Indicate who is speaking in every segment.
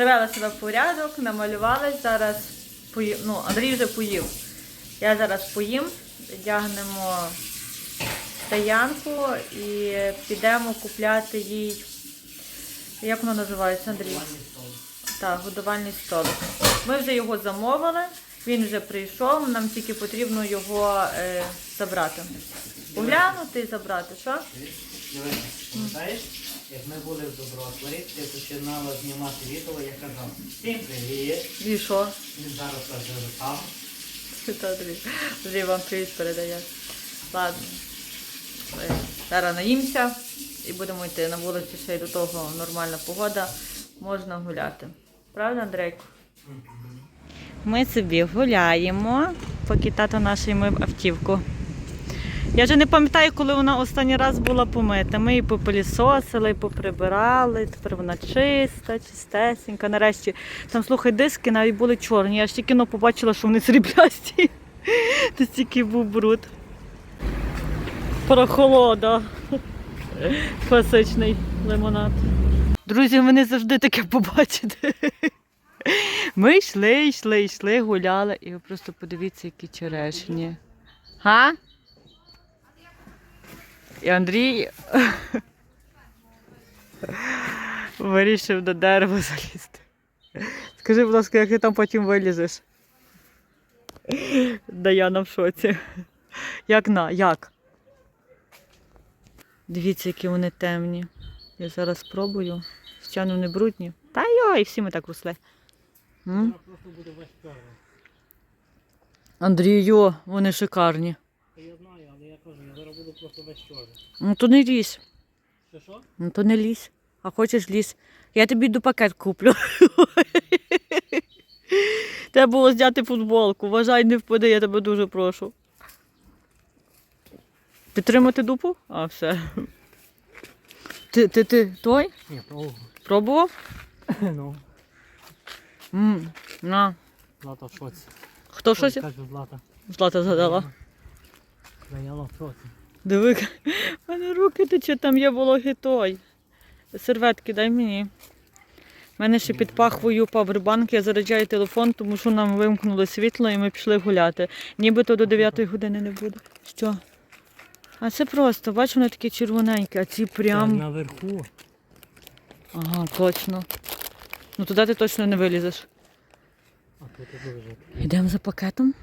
Speaker 1: привела себе в порядок, намалювалась. Зараз пої... ну, Андрій вже поїв. Я зараз поїм, вдягнемо стоянку і підемо купляти їй. Як воно називається, Андрій? Так, годувальний столик. Ми вже його замовили, він вже прийшов, нам тільки потрібно його е, забрати. Поглянути і забрати, що?
Speaker 2: Дивись, пам'ятаєш, як ми були в Добротворі, ти починала знімати відео, я казав, всім привіт,
Speaker 1: І що?
Speaker 2: він зараз вже там.
Speaker 1: Андрій вам привіт передає. Ладно. Зараз наїмся і будемо йти на вулиці ще й до того нормальна погода. Можна гуляти. Правда, Андрейко? Ми собі гуляємо, поки тато наш мив автівку. Я вже не пам'ятаю, коли вона останній раз була помита. Ми її попилісосили, поприбирали, тепер вона чиста, чистесенька. Нарешті там, слухай, диски навіть були чорні. Я ж тільки но побачила, що вони сріблясті. Це стільки був бруд. Прохолода. Класичний лимонад. Друзі, ви не завжди таке побачите. Ми йшли, йшли, йшли, гуляли, і ви просто подивіться, які черешні. Га? І Андрій вирішив до дерева залізти. Скажи, будь ласка, як ти там потім вилізеш? Даяна в шоці. Як на? Як? Дивіться, які вони темні. Я зараз спробую. Звичайно, не брудні. Та йой, всі ми так росли. М? Андрію, вони шикарні.
Speaker 2: Кажу, я зараз буду просто весь чорний.
Speaker 1: Ну то не лізь.
Speaker 2: Що що?
Speaker 1: Ну то не лізь. А хочеш лізь. Я тобі йду пакет куплю. Треба було зняти футболку. Вважай, не впади, я тебе дуже прошу. Підтримати дупу? А, все. Ти, ти, ти той?
Speaker 2: Ні, пробував.
Speaker 1: Пробував?
Speaker 2: Ну,
Speaker 1: м на.
Speaker 2: Злата в шоці.
Speaker 1: Хто щось?
Speaker 2: Злата.
Speaker 1: Злата згадала.
Speaker 2: В шоці.
Speaker 1: Диви, в мене руки тече, там є вологий той. Серветки дай мені. У мене ще під пахвою павербанк, я заряджаю телефон, тому що нам вимкнули світло і ми пішли гуляти. Нібито до 9 години не буде. Що? А це просто, бачиш, вони такі червоненькі, а ці
Speaker 2: Там
Speaker 1: прям.
Speaker 2: наверху.
Speaker 1: Ага, точно. Ну туди ти точно не вилізеш.
Speaker 2: А тут і.
Speaker 1: Йдемо за пакетом.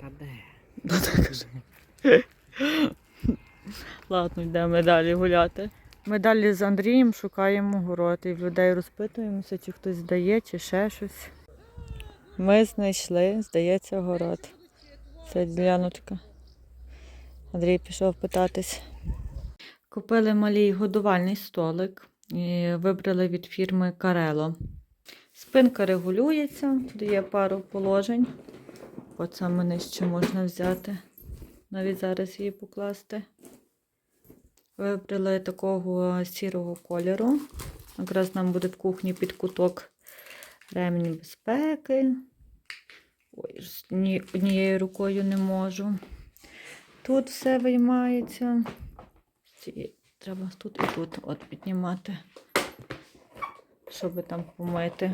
Speaker 2: Та де?
Speaker 1: Ну, так. Ладно, йдемо далі гуляти. Ми далі з Андрієм шукаємо город і в людей розпитуємося, чи хтось здає, чи ще щось. Ми знайшли, здається, город. Це діляночка. Андрій пішов питатись. Купили малий годувальний столик і вибрали від фірми Карело. Спинка регулюється, тут є пару положень. От саме нижче можна взяти. Навіть зараз її покласти. Вибрали такого сірого кольору. Якраз нам буде в кухні під куток ремінь безпеки. Ой, ні, однією рукою не можу. Тут все виймається. Треба тут і тут от піднімати, щоб там помити.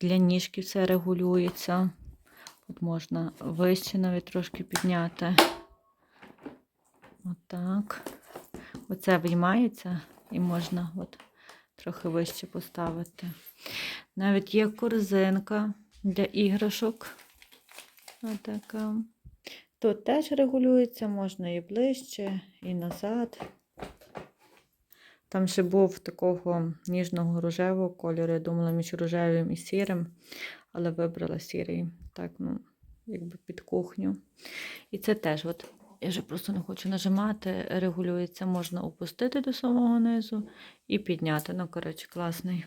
Speaker 1: Для ніжки все регулюється. От можна вище навіть трошки підняти. Отак. Оце виймається і можна от трохи вище поставити. Навіть є корзинка для іграшок. Отака. Тут теж регулюється, можна і ближче, і назад. Там ще був такого ніжного рожевого кольору. Я думала між рожевим і сірим, але вибрала сірий. Так, ну, якби під кухню. І це теж, от, я вже просто не хочу нажимати, регулюється, можна опустити до самого низу і підняти. Ну, коротше, класний.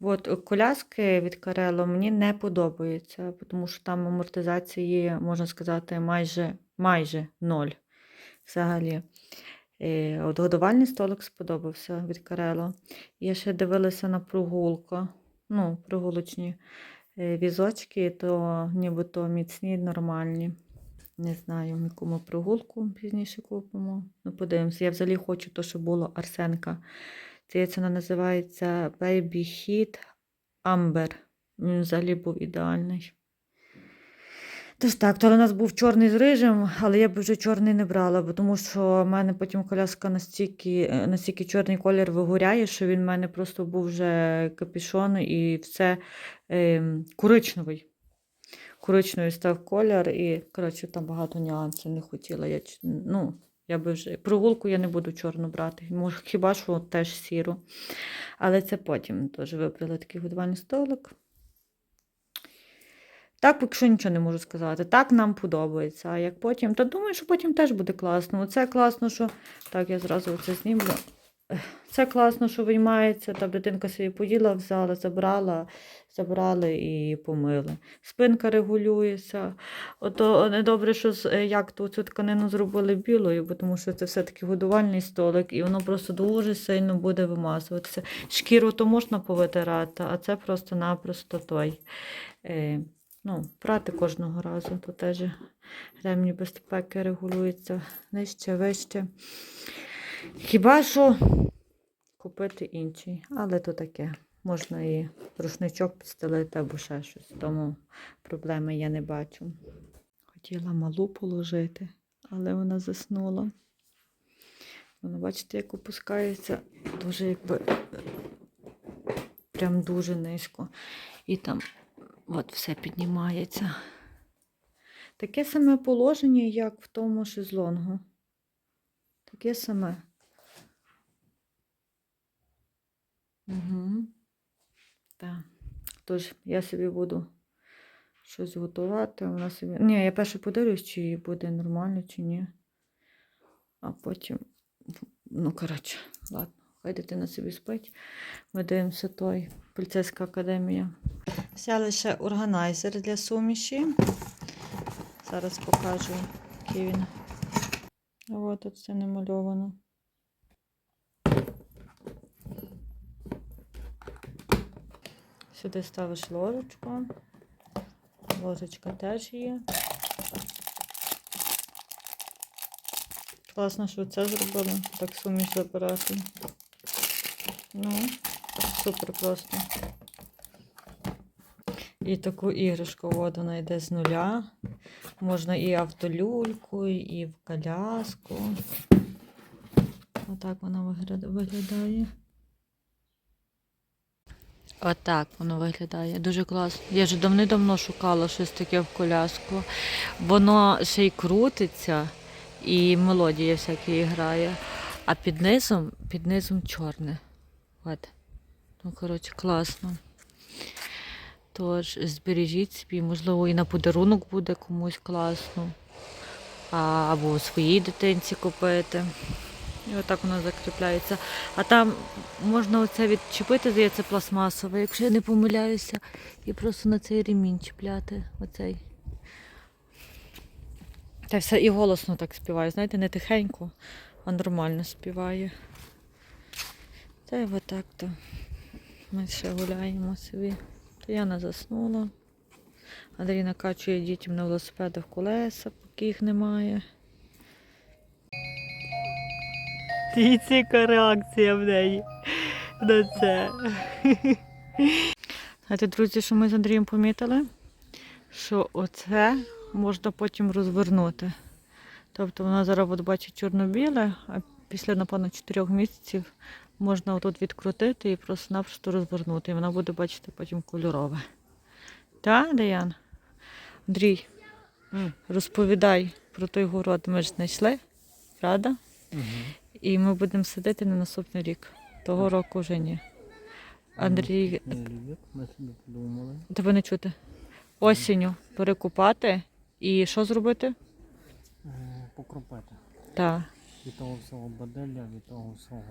Speaker 1: От, коляски від Карело мені не подобаються, тому що там амортизації, можна сказати, майже, майже ноль взагалі. Е, От годувальний столик сподобався від Карело. Я ще дивилася на прогулку, ну, прогулочні е, візочки, то нібито міцні, нормальні. Не знаю, яку прогулку пізніше купимо. Ну, подивимося. Я взагалі хочу то, що було Арсенка. Це вона називається Baby Heat Amber. Він взагалі був ідеальний. Тож так, то у нас був чорний з рижем, але я б вже чорний не брала, бо тому що в мене потім коляска настільки, е, настільки чорний колір вигоряє, що він в мене просто був вже капішон і все е, коричневий. Коричневий став колір, і коротше, там багато нюансів не хотіла. Я, ну, я би вже прогулку я не буду чорну брати. Може, хіба що теж сіру. Але це потім теж вибрали такий годувальний столик. Так, поки що нічого не можу сказати. Так нам подобається. А як потім, то думаю, що потім теж буде класно. Оце класно, що. Так, я зразу це знімлю. Це класно, що виймається. Та дитинка собі поділа, взяла, забрала, забрали і помили. Спинка регулюється. Ото недобре, що е, як ту цю тканину зробили білою, бо тому що це все-таки годувальний столик, і воно просто дуже сильно буде вимазуватися. Шкіру то можна повитирати, а це просто-напросто той. Ну, прати кожного разу. То теж ремні безпеки регулюються нижче, вище. Хіба що купити інший, але то таке. Можна і рушничок підстелити або ще щось. Тому проблеми я не бачу. Хотіла малу положити, але вона заснула. Вона, бачите, як опускається, дуже якби прям дуже низько. І там от все піднімається. Таке саме положення, як в тому шезлонгу. Таке саме. Угу. Так. Тож я собі буду щось готувати. Вона собі... Ні, я перше подивлюсь, чи буде нормально, чи ні. А потім. Ну, коротше, ладно, хай дитина собі спить. Ми дивимося той поліцейська академія. Взяли ще органайзер для суміші. Зараз покажу, який він. О, тут все намальовано. Сюди ставиш ложечку. Ложечка теж є. Класно, що це зробили. Так суміш забирати. Ну, супер просто. І таку іграшку от вона йде з нуля. Можна і автолюльку, і в коляску. Отак вона виглядає. Отак воно виглядає. Дуже класно. Я вже давним-давно шукала щось таке в коляску. Воно ще й крутиться, і мелодія всякі грає. А під низом, під низом чорне. От. Ну, коротше, класно. Тож збережіть собі, можливо, і на подарунок буде комусь класно. Або своїй дитинці купити. І отак воно закріпляється. А там можна оце відчепити, здається, пластмасове, якщо я не помиляюся, і просто на цей ремінь чіпляти. Оцей. Та все і голосно так співає, знаєте, не тихенько, а нормально співає. Та й отак то. Ми ще гуляємо собі. Яна заснула. Андрій накачує дітям на велосипедах колеса, поки їх немає. Яка реакція в неї на це. Знаєте, друзі, що ми з Андрієм помітили? Що оце можна потім розвернути. Тобто вона зараз от бачить чорно-біле, а після, напевно, 4 місяців можна отут відкрутити і просто-напросто розвернути. І вона буде бачити потім кольорове. Так, Даян? Андрій, розповідай про той город. Ми ж знайшли, правда? І ми будемо сидити на наступний рік. Того року вже ні. Андрій,
Speaker 2: ми собі подумали.
Speaker 1: тебе не чути. Осінню перекупати і що зробити?
Speaker 2: Покропити.
Speaker 1: Так.
Speaker 2: Від того всього баделя, від того всього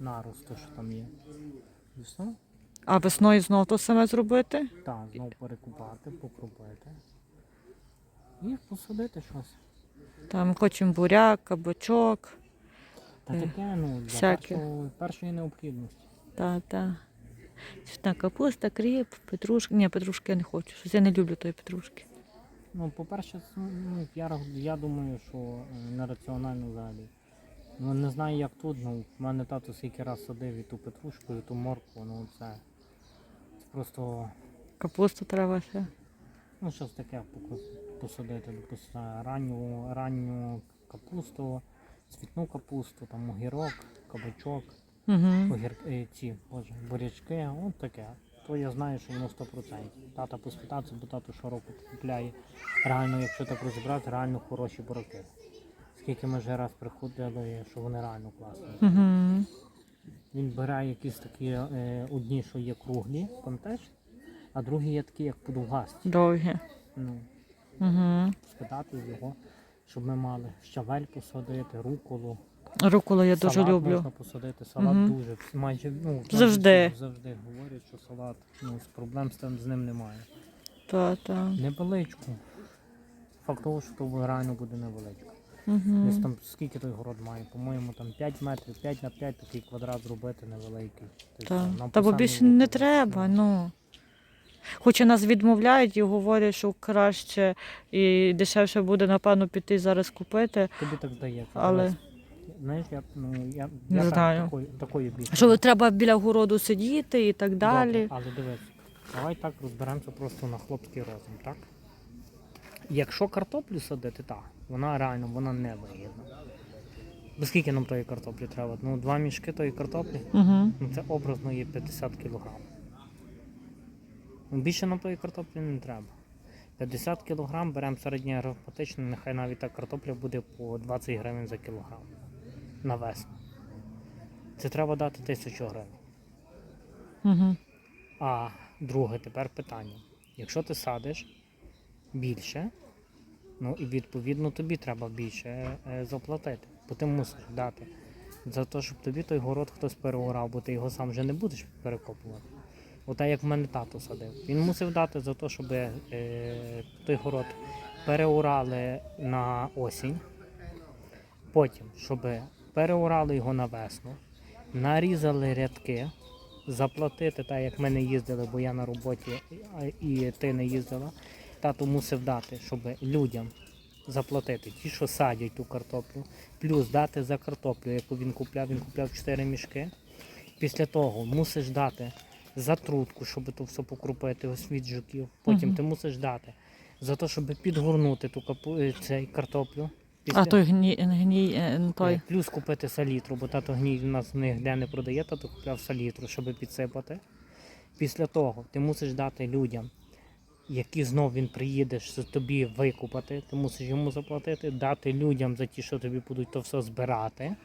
Speaker 2: наросту, що там є. І?
Speaker 1: А весною знову то саме зробити?
Speaker 2: Так, знову перекупати, покропити. І посадити щось.
Speaker 1: Там хочемо буряк, кабачок.
Speaker 2: Та
Speaker 1: Е,
Speaker 2: таке, ну, для
Speaker 1: всяке.
Speaker 2: першого, першої необхідності.
Speaker 1: Та, та. Цвітна капуста, кріп, петрушка. Ні, петрушки я не хочу. Щось я не люблю тої петрушки.
Speaker 3: Ну, по-перше, це, ну, я, рах- я думаю, що е, нераціонально взагалі. Ну, не знаю, як тут, ну, в мене тато скільки раз садив і ту петрушку, і ту моркву, ну це, це просто,
Speaker 1: Капусту треба ще.
Speaker 3: ну, щось таке поку- посадити, допустимо, ранню, ранню капусту, цвітну капусту, там огірок, кабачок,
Speaker 1: Угу.
Speaker 3: огір, е, ці, боже, бурячки, от таке. То я знаю, що воно 100%. Тата поспитався, бо тато щороку купляє. Реально, якщо так розібрати, реально хороші бураки. Скільки ми вже раз приходили, що вони реально класні.
Speaker 1: Угу.
Speaker 3: Він бере якісь такі е, одні, що є круглі, пам'ятаєш, а другі є такі, як подовгасті.
Speaker 1: Довгі.
Speaker 3: Ну,
Speaker 1: Угу.
Speaker 3: спитати його, щоб ми мали щавель посадити, руколу.
Speaker 1: Руколу я дуже люблю.
Speaker 3: можна посадити. Салат
Speaker 1: Мгм.
Speaker 3: дуже майже ну
Speaker 1: Завжди.
Speaker 3: завжди говорять, що салат ну з проблем з тим з ним немає.
Speaker 1: Та, та.
Speaker 3: Невеличку. Факт того, що то реально буде невеличко.
Speaker 1: Угу.
Speaker 3: Десь там скільки той город має? По-моєму, там 5 метрів, 5 на 5 такий квадрат зробити невеликий. Тобто,
Speaker 1: Та.
Speaker 3: нам
Speaker 1: Та бо більше не треба, ну. Хоча нас відмовляють і говорять, що краще і дешевше буде, напевно, піти зараз купити.
Speaker 3: Тобі так здається.
Speaker 1: Але-
Speaker 3: Знаєш, я, ну, я,
Speaker 1: Не
Speaker 3: я так,
Speaker 1: знаю.
Speaker 3: такою, такою більше.
Speaker 1: Що треба біля городу сидіти і так
Speaker 3: Добре,
Speaker 1: далі.
Speaker 3: але дивись, давай так розберемося просто на хлопський розум, так? Якщо картоплю садити, так, вона реально вона не вигідна. Бо скільки нам тої картоплі треба? Ну, два мішки тої картоплі,
Speaker 1: Угу.
Speaker 3: ну це образно є 50 кг. Ну, більше нам тої картоплі не треба. 50 кг беремо середнє арифметично, нехай навіть та картопля буде по 20 гривень за кілограм на весну. Це треба дати 1000 гривень.
Speaker 1: Угу.
Speaker 3: А друге тепер питання. Якщо ти садиш більше, ну і відповідно тобі треба більше е, заплатити, бо ти мусиш дати за те, щоб тобі той город хтось переорав, бо ти його сам вже не будеш перекопувати. Ота як в мене тато садив. Він мусив дати за те, щоб е, той город переорали на осінь, потім, щоб переорали його на весну, нарізали рядки, заплатити, так як ми не їздили, бо я на роботі і ти не їздила. Тато мусив дати, щоб людям заплатити, ті, що садять ту картоплю, плюс дати за картоплю, яку він купляв, він купляв 4 мішки. Після того мусиш дати за трутку, щоб то все покрупити ось від жуків. Потім
Speaker 1: Мгм.
Speaker 3: ти мусиш дати за те, щоб підгорнути ту капу... е, цей картоплю.
Speaker 1: А той гній, гній е, ну, той.
Speaker 3: Е, Плюс купити салітру, бо тато гній у нас ніде не продає, тато купляв салітру, щоб підсипати. Після того ти мусиш дати людям, які знов він приїде, що тобі викупати, ти мусиш йому заплатити, дати людям за ті, що тобі будуть то все збирати.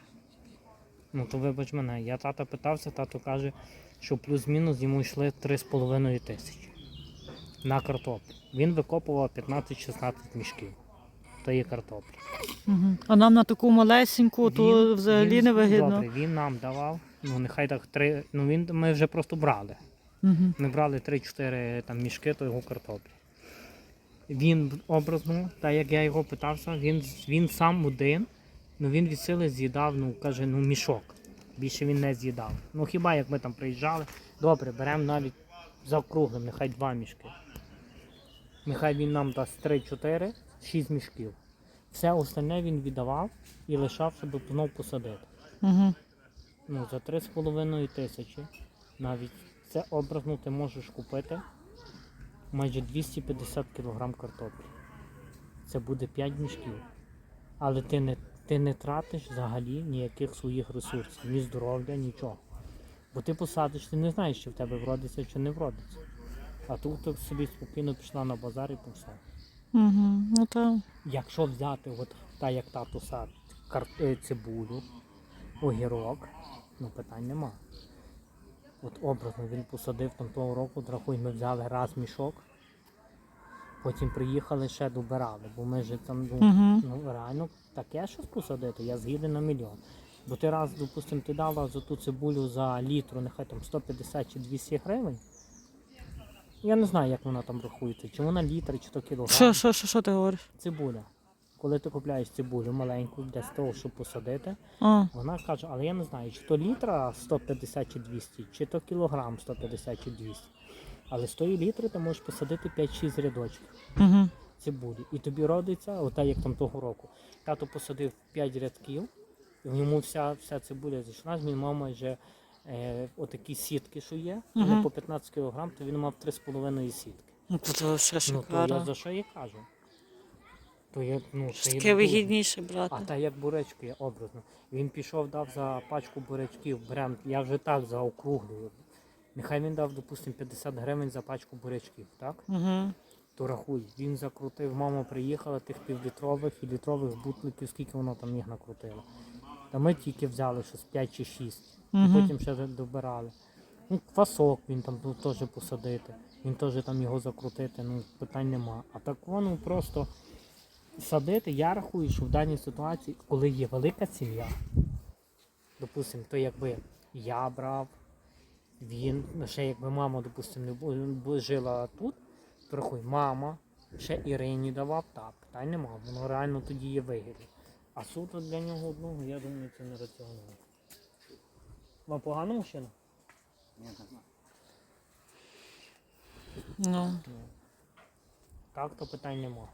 Speaker 3: Ну то вибач мене, я тата питався, тато каже, що плюс-мінус йому йшли 3,5 тисячі на картоплю. Він викопував 15-16 мішків тої картоплі.
Speaker 1: Угу. А нам на таку малесеньку, то взагалі
Speaker 3: він-
Speaker 1: не вигідно.
Speaker 3: Добре, він нам давав, ну нехай так три. Ну він ми вже просто брали.
Speaker 1: Угу.
Speaker 3: Ми брали 3-4 там мішки того картоплі. Він образно, так як я його питався, він, він сам один, ну він від сили з'їдав, ну каже, ну мішок. Більше він не з'їдав. Ну хіба як ми там приїжджали, добре, беремо навіть заокруглим, нехай два мішки. Нехай він нам дасть 3-4, 6 мішків. Все остальне він віддавав і лишав, щоб знов посадити.
Speaker 1: Угу.
Speaker 3: Ну, за 3,5 тисячі навіть це образно ти можеш купити майже 250 кг картоплі. Це буде 5 мішків. Але ти не, ти не тратиш взагалі ніяких своїх ресурсів, ні здоров'я, нічого. Бо ти посадиш, ти не знаєш, чи в тебе вродиться, чи не вродиться. А тут ти собі спокійно пішла на базар і пішла.
Speaker 1: Угу. Ну так.
Speaker 3: Якщо взяти, от та як тато сад, кар... е, цибулю, огірок, ну питань нема. От образно він посадив там того року, рахуй, ми взяли раз мішок, потім приїхали ще добирали, бо ми ж там ну,
Speaker 1: Угу.
Speaker 3: ну реально таке щось посадити, я згідний на мільйон. Бо ти раз, допустим, ти дала за ту цибулю за літру, нехай там 150 чи 200 гривень. Я не знаю, як вона там рахується, чи вона літр, чи то кілограм.
Speaker 1: Що, що, що, що ти говориш?
Speaker 3: Цибуля. Коли ти купляєш цибулю маленьку для того, щоб посадити,
Speaker 1: А,
Speaker 3: вона каже, але я не знаю, чи то літра 150 чи 200, чи то кілограм 150 чи 200. Але з тої літри ти можеш посадити 5-6 рядочків.
Speaker 1: угу.
Speaker 3: цибулі. І тобі родиться, ота як там того року. Тато посадив 5 рядків, і в ньому вся, вся цибуля зійшла. Мій мама вже е, отакі сітки, що є, вони
Speaker 1: Мгм.
Speaker 3: по 15 кг, то він мав 3,5 сітки.
Speaker 1: Ну, то все
Speaker 3: Ну, то я за що я кажу? То я, ну, є
Speaker 1: Таке
Speaker 3: дуже.
Speaker 1: вигідніше брати.
Speaker 3: А та як буречки, я образно. Він пішов, дав за пачку бурячків, берем, я вже так заокруглюю. Нехай він дав, допустимо, 50 гривень за пачку бурячків, так?
Speaker 1: Угу.
Speaker 3: То рахуй, він закрутив, мама приїхала тих півлітрових і літрових бутликів, скільки воно там їх накрутило. Та ми тільки взяли щось 5 чи 6, і потім ще добирали. Ну, квасок він там ну, теж посадити, він теж там його закрутити, ну питань нема. А так воно просто садити, я рахую, що в даній ситуації, коли є велика сім'я, допустимо, то якби я брав, він, ну, ще якби мама, допустимо, жила тут, то рахуй, мама, ще Ірині давав, так, питань нема, воно реально тоді є вигідно. А суто для нього одного, я думаю, це не раціонально. Вам погана машина?
Speaker 2: Ні, так, ну.
Speaker 1: Ну.
Speaker 3: Так, то питань нема.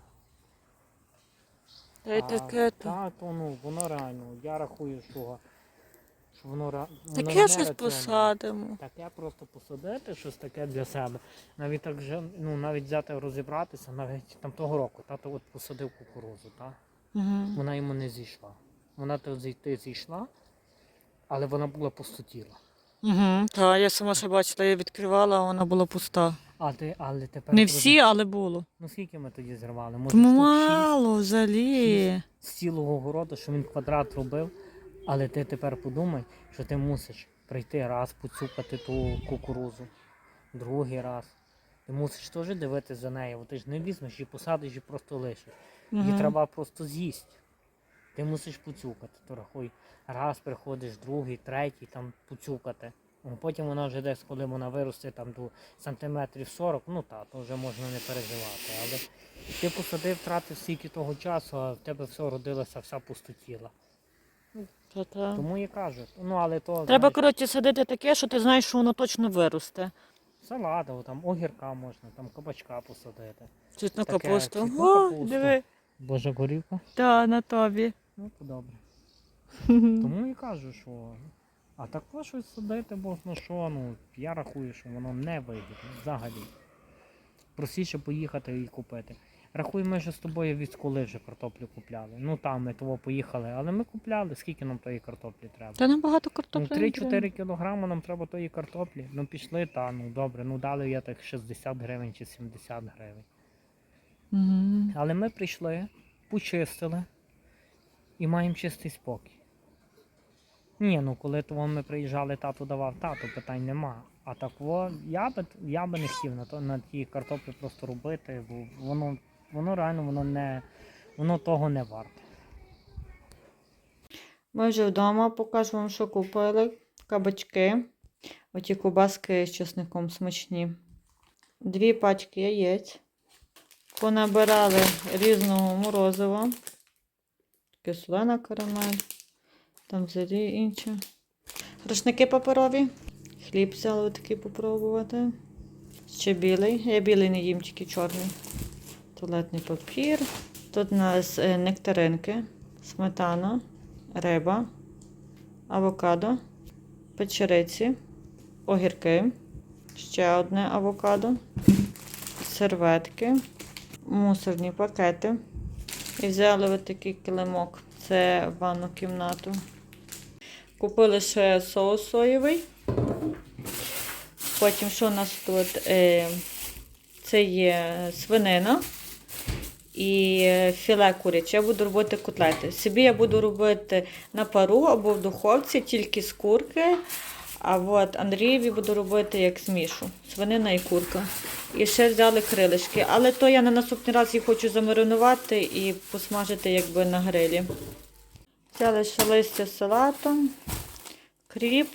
Speaker 1: Та й таке то.
Speaker 3: Так, то ну, воно реально. Я рахую, що, що воно ре- воно
Speaker 1: Таке щось посадимо.
Speaker 3: Таке просто посадити, щось таке для себе. Навіть так же, ну навіть взяти розібратися, навіть там того року, тато от посадив кукурузу, так?
Speaker 1: Угу.
Speaker 3: Вона йому не зійшла. Вона то зійти зійшла, але вона була пустотіла.
Speaker 1: Угу. Так, я сама ще бачила, я відкривала, а вона була пуста.
Speaker 3: А ти, але тепер
Speaker 1: Не всі, але було.
Speaker 3: Ну скільки ми тоді зірвали? Може, штук
Speaker 1: мало взагалі.
Speaker 3: з цілого городу, що він квадрат робив. Але ти тепер подумай, що ти мусиш прийти раз поцюкати ту кукурузу, другий раз. Ти мусиш теж дивитися за нею, бо ти ж не візьмеш і посадиш і просто лишиш. Її
Speaker 1: Мгм.
Speaker 3: треба просто з'їсти. Ти мусиш поцюкати. То рахуй, раз приходиш, другий, третій, там поцюкати. Ну, Потім вона вже десь, коли вона виросте там до сантиметрів 40, ну так, то вже можна не переживати. Але ти посадив, втратив стільки того часу, а в тебе все родилося, вся пустотіла.
Speaker 1: Та-та.
Speaker 3: Тому і кажу, ну але то
Speaker 1: Треба, коротше, садити таке, що ти знаєш, що воно точно виросте.
Speaker 3: салата, там огірка можна, там кабачка посадити. Таке,
Speaker 1: капусту.
Speaker 3: цвітну
Speaker 1: О,
Speaker 3: капусту.
Speaker 1: диви.
Speaker 3: Божа горівка.
Speaker 1: Та, на тобі.
Speaker 3: Ну, то добре. Тому і кажу, що. А також щось садити, бо ну що, ну, я рахую, що воно не вигідно взагалі. Простіше поїхати і купити. Рахуй, ми ж з тобою від коли вже картоплю купляли. Ну там ми того поїхали, але ми купляли, скільки нам тої картоплі треба.
Speaker 1: Та набагато
Speaker 3: Ну,
Speaker 1: картоплі. треба.
Speaker 3: 3-4 кілограми нам треба тої картоплі. Ну пішли, та ну добре, ну дали я так 60 гривень чи 70 гривень.
Speaker 1: Мгм.
Speaker 3: Але ми прийшли, почистили і маємо чистий спокій. Ні, ну коли того ми приїжджали, тато давав тато, питань нема. А так во, я би, я би не хотів на, то, на ті картоплі просто робити, бо воно, воно реально воно не, воно того не варте.
Speaker 1: Ми вже вдома покажу вам, що купили. Кабачки. Оті кубаски з чесником смачні. Дві пачки яєць. Понабирали різного морозива. Кислена карамель. Там взагалі інше. Рушники паперові. Хліб взяли такий попробувати. Ще білий. Я білий не їм, тільки чорний. Туалетний папір. Тут у нас е, нектаринки, сметана, риба, авокадо, печериці, огірки, ще одне авокадо, серветки, мусорні пакети. І взяли ось такий килимок. Це ванну кімнату. Купили ще соус соєвий. Потім, що у нас тут? Е, це є свинина і філе куряче. Я буду робити котлети. Собі я буду робити на пару або в духовці, тільки з курки. А от Андрієві буду робити як змішу. Свинина і курка. І ще взяли крилишки. Але то я на наступний раз їх хочу замаринувати і посмажити якби на грилі. Взяли ще листя з салатом, кріп.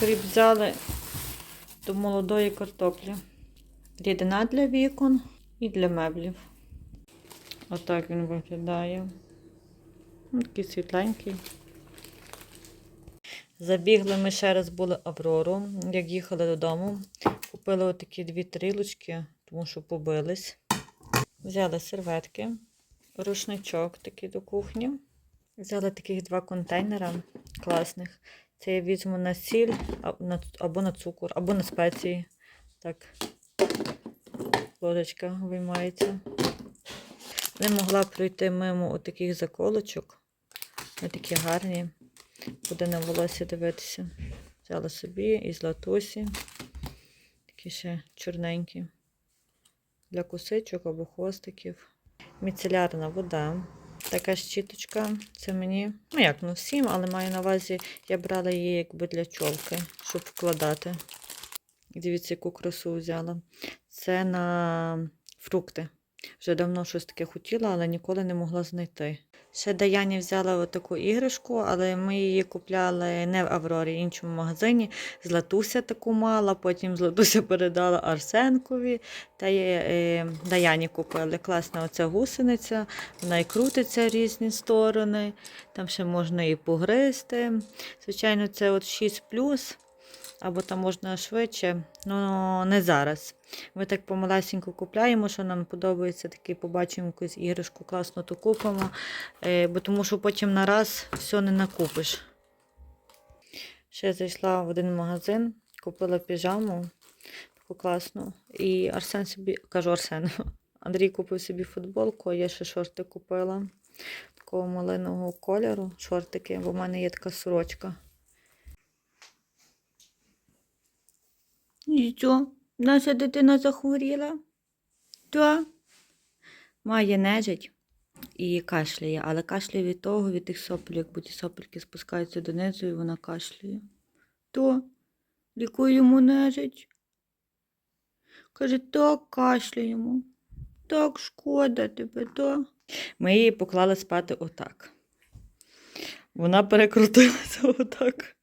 Speaker 1: Кріп взяли до молодої картоплі. Рідина для вікон і для меблів. Отак він виглядає. Ну, Такий світленький. Забігли ми ще раз були Аврору, як їхали додому. Купили отакі дві тарілочки, тому що побились. Взяли серветки, рушничок такий до кухні. Взяли таких два контейнера класних. Це я візьму на сіль або на цукор, або на спеції. Так, ложечка виймається. Не могла пройти мимо отаких заколочок. Вони такі гарні. Буде на волосі дивитися. Взяла собі із латусі. Такі ще чорненькі. Для косичок або хвостиків. Міцелярна вода. Така щіточка. Це мені, ну як, ну всім, але маю на увазі, я брала її якби для чолки, щоб вкладати. Дивіться, яку красу взяла. Це на фрукти. Вже давно щось таке хотіла, але ніколи не могла знайти. Ще Даяні взяла таку іграшку, але ми її купляли не в Аврорі, іншому магазині. Златуся таку мала, потім Златуся передала Арсенкові та е, Даяні купили. Класна оця гусениця, вона і крутиться в різні сторони. Там ще можна і погризти. Звичайно, це от 6 або там можна швидше, але не зараз. Ми так помалесенько купляємо, що нам подобається, такий побачимо якусь іграшку, класно то купимо, е, бо тому що потім на раз все не накупиш. Ще зайшла в один магазин, купила піжаму таку класну. І Арсен собі, кажу Арсен, Андрій купив собі футболку, а я ще шорти купила такого малинового кольору, шортики, бо в мене є така сорочка. І що? Наша дитина захворіла? Так. Має нежить і кашляє, але кашляє від того, від тих соплів, як ті сопельки спускаються донизу, і вона кашляє. То лікуємо нежить. Каже, так кашляємо. Так шкода тебе, то. Ми її поклали спати отак. Вона перекрутилася отак.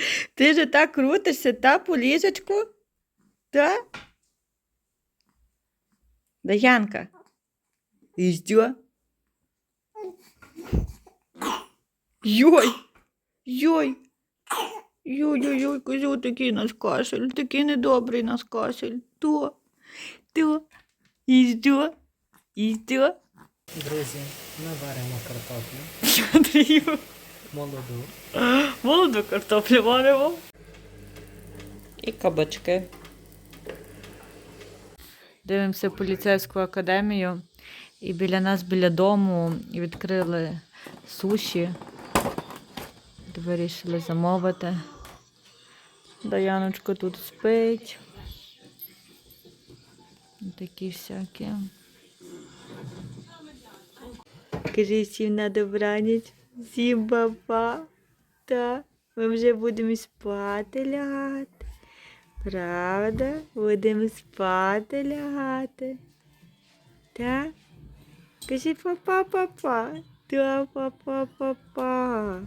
Speaker 1: Ти же так крутишся, та по ліжечку? Та? Даянка. І що? Йой! Йой! Йой-йой-йой, козю, такий наш кашель, такий недобрий наш кашель. То, то, і що? І що?
Speaker 3: Друзі, ми варимо картоплю
Speaker 1: Андрію,
Speaker 3: молоду.
Speaker 1: молоду картоплю варимо. І кабачки. Дивимося поліцейську академію. І біля нас, біля дому, відкрили суші. Вирішили замовити. Даяночка тут спить. Такі всякі. Кажи всім на добраніч. Всім баба. Та ми вже будемо спати лягати. Правда? Будемо спати лягати. Та? Кажи папа, папа. Та, папа, папа.